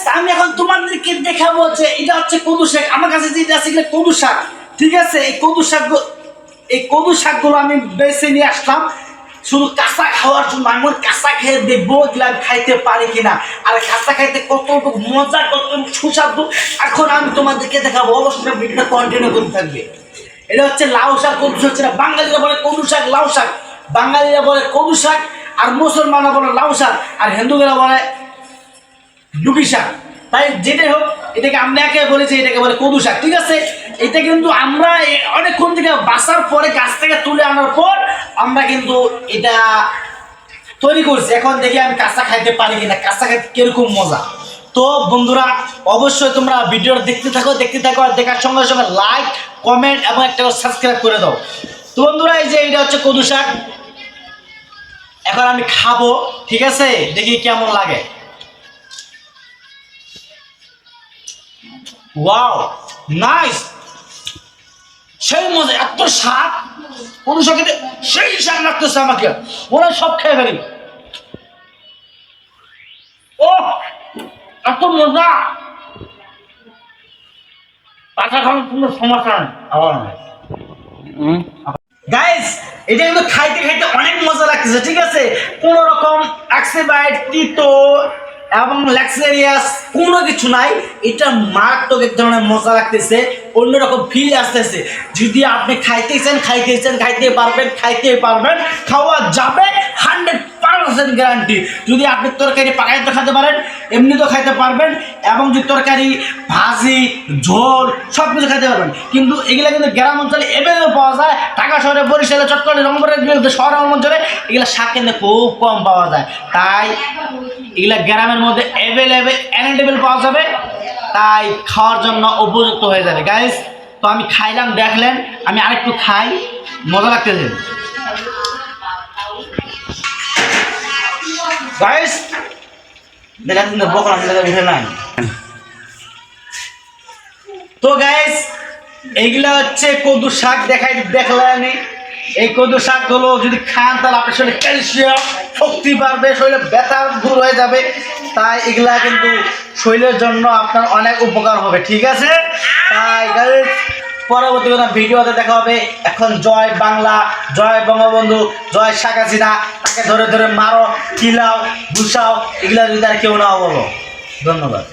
Guys আমি এখন তোমাদেরকে দেখাবো যে এটা হচ্ছে কদু শাক। আমার কাছে যেটা আছে এটা কদু শাক। ঠিক আছে? এই কদু শাক এই কদু শাকগুলো আমি বেছে নিয়ে আসলাম। শুধু কাঁচা খাওয়ার জন্য, আমি কাঁচা খেয়ে দেখব এগুলো আমি খাইতে পারি কিনা। আর কাঁচা খাইতে কতটুকু মজা কতটুকু সুস্বাদু। এখন আমি তোমাদেরকে দেখাবো, অবশ্যই ভিডিওটা কন্টিনিউ করতে থাকবে। এটা হচ্ছে লাউ শাক, কদু শাক সেটা বাঙালিরা বলে কদু শাক, লাউ শাক। বাঙালিরা বলে কদু শাক, আর মুসলমানরা বলে লাউ শাক। আর হিন্দুরা বলে ডুবি শাক। তাই যেটাই হোক, এটাকে আমরা একে বলেছি এটাকে বলে কদু শাক, ঠিক আছে? এটা কিন্তু আমরা অনেকক্ষণ থেকে বাসার পরে গাছ থেকে তুলে আনার পর আমরা কিন্তু এটা তৈরি করছি। এখন দেখি আমি কাঁচা খাইতে পারি কিনা। কাঁচা খাইতে কীরকম মজা। তো বন্ধুরা, অবশ্যই তোমরা ভিডিওটা দেখতে থাকো দেখতে থাকো আর দেখার সঙ্গে সঙ্গে লাইক কমেন্ট এবং একটা সাবস্ক্রাইব করে দাও। তো বন্ধুরা, এই যে এটা হচ্ছে কদু শাক। এখন আমি খাব, ঠিক আছে? দেখি কেমন লাগে। ওয়াও নাইস সেই মজা এত স্বাদ। সেই স্বাদ লাগতেছে আমাকে। ওরা সব খেয়ে ফেলি। ও এত মজা। পাতা খাওয়ার কোনো সমস্যা নেই। আমার গাইস এটা কিন্তু খাইতে খাইতে অনেক মজা লাগতেছে ঠিক আছে? কোন রকম অ্যাক্সিবাইট তিতো এবং ল্যাক্সেরিয়াস কোনো কিছু নাই। এটা মারাত্মক এক ধরনের মজা লাগতেছে, অন্যরকম ফিল আসতেছে। যদি আপনি খাইতেছেন খাইতেছেন খাইতে খাইতে পারবেন খাইতে পারবেন, খাওয়া যাবে হান্ড্রেড পার্সেন্ট গ্যারান্টি যদি আপনি তরকারি পাকাইতে খাইতে পারেন, এমনি তো খাইতে পারবেন, এবং যদি তরকারি, ভাজি, ঝোল সব কিছু খাইতে পারবেন। কিন্তু এগুলা কিন্তু গ্রাম অঞ্চলে এভেলেবল পাওয়া যায়। ঢাকা শহরে, বরিশালে, চট্টগ্রামে বিরুদ্ধে শহর অঞ্চলে এগুলা শাক কিন্তু খুব কম পাওয়া যায়। তাই এগুলা গ্রামের মধ্যে অ্যাভেলেবেল অ্যাভেলেবেল পাওয়া যাবে। তাই খাওয়ার জন্য উপযুক্ত হয়ে যাবে। গাইস তো আমি খাইলাম, দেখলেন, আমি আরেকটু খাই, মজা লাগতেছে। গাইস দেখা কিন্তু বকলাম দেখা বিষয় নাই তো গাইস এইগুলা হচ্ছে কদু শাক দেখাই দেখলেন এই কদু শাকগুলো যদি খান, তাহলে আপনার শরীরে ক্যালসিয়াম শক্তি বাড়বে, শরীরে ব্যথা দূর হয়ে যাবে। তাই এগুলা কিন্তু শরীরের জন্য আপনার অনেক উপকার হবে, ঠিক আছে? তাই গাইস পরবর্তী ভিডিওতে দেখা হবে। এখন জয় বাংলা, জয় বঙ্গবন্ধু, জয় শেখ হাসিনা। তাকে ধরে ধরে মারো কিলাও ঘুষাও এগুলা যদি আর কেউ না বলো। ধন্যবাদ।